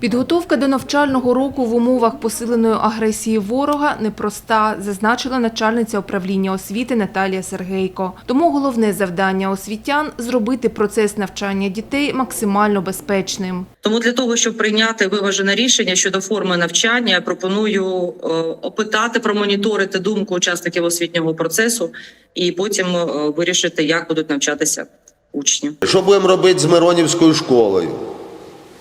Підготовка до навчального року в умовах посиленої агресії ворога непроста, зазначила начальниця управління освіти Наталія Сергейко. Тому головне завдання освітян – зробити процес навчання дітей максимально безпечним. Тому для того, щоб прийняти виважене рішення щодо форми навчання, я пропоную е, опитати, промоніторити думку учасників освітнього процесу і потім е, вирішити, як будуть навчатися учні. Що будемо робити з Миронівською школою?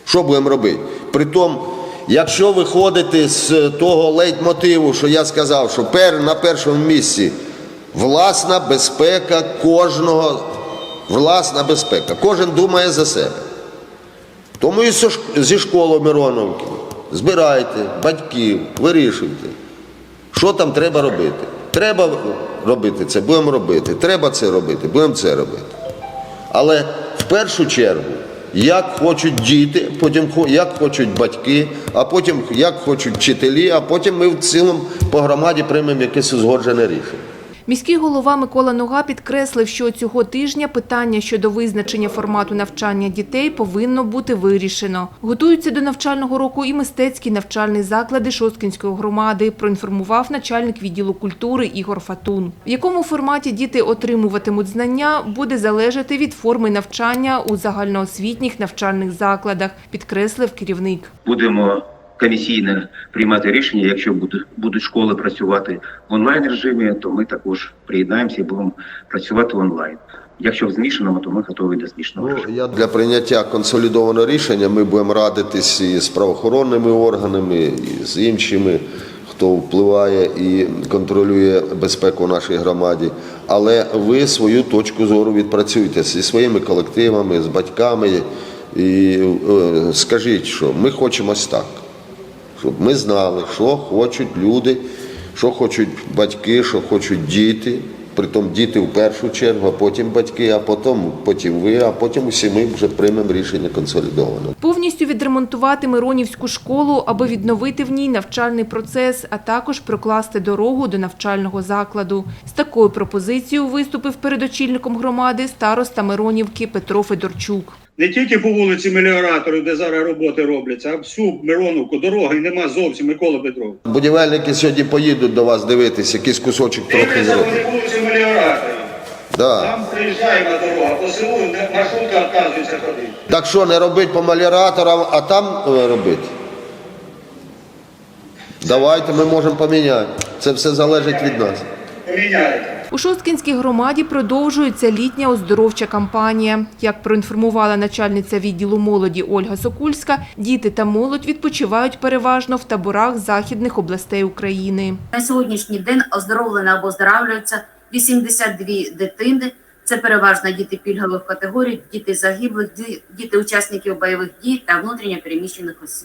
Що будемо робити? Притом, якщо виходити з того лейтмотиву, що я сказав, що пер, на першому місці власна безпека кожного, власна безпека. Кожен думає за себе. Тому і зі школи Мироновки збирайте батьків, вирішуйте, що там треба робити. Треба робити це, будемо робити. Треба це робити, будемо це робити. Але в першу чергу, як хочуть діти, потім як хочуть батьки, а потім як хочуть вчителі, а потім ми в цілому по громаді приймемо якесь узгоджене рішення. Міський голова Микола Нога підкреслив, що цього тижня питання щодо визначення формату навчання дітей повинно бути вирішено. Готуються до навчального року і мистецькі навчальні заклади Шосткінської громади, проінформував начальник відділу культури Ігор Фатун. В якому форматі діти отримуватимуть знання, буде залежати від форми навчання у загальноосвітніх навчальних закладах, підкреслив керівник. будемо комісійно приймати рішення. Якщо будуть, будуть школи працювати в онлайн режимі, то ми також приєднаємося і будемо працювати онлайн. Якщо в змішаному, то ми готові до змішаного Ну, я для прийняття консолідованого рішення ми будемо радитись і з правоохоронними органами, і з іншими, хто впливає і контролює безпеку в нашій громаді. Але ви свою точку зору відпрацюєте зі своїми колективами, з батьками. І е, скажіть, що ми хочемо так, щоб ми знали, що хочуть люди, що хочуть батьки, що хочуть діти. Притом діти в першу чергу, а потім батьки, а потім, потім ви, а потім усі ми вже приймемо рішення консолідовано. Повністю відремонтувати Миронівську школу, аби відновити в ній навчальний процес, а також прокласти дорогу до навчального закладу. З такою пропозицією виступив перед очільником громади староста Миронівки Петро Федорчук. Не тільки по вулиці Меліораторів, де зараз роботи робляться, а всю Мироновку дороги нема зовсім Микола Петрович. Будівельники сьогодні поїдуть до вас дивитися, якийсь кусочок трохи вони вулиці Меліораторів. Да. Там приїжджаємо на дорогу, по селу маршрутка відказується ходити. Так що не робити по маліраторам, а там е, робити? Давайте ми можемо поміняти. Це все залежить від нас. Поміняйте. У Шосткінській громаді продовжується літня оздоровча кампанія. Як проінформувала начальниця відділу молоді Ольга Сокульська, діти та молодь відпочивають переважно в таборах західних областей України. На сьогоднішній день оздоровлено або оздоравлюються 82 дитини. Це переважно діти пільгових категорій, діти загиблих, ді- діти учасників бойових дій та внутрішньо переміщених осіб.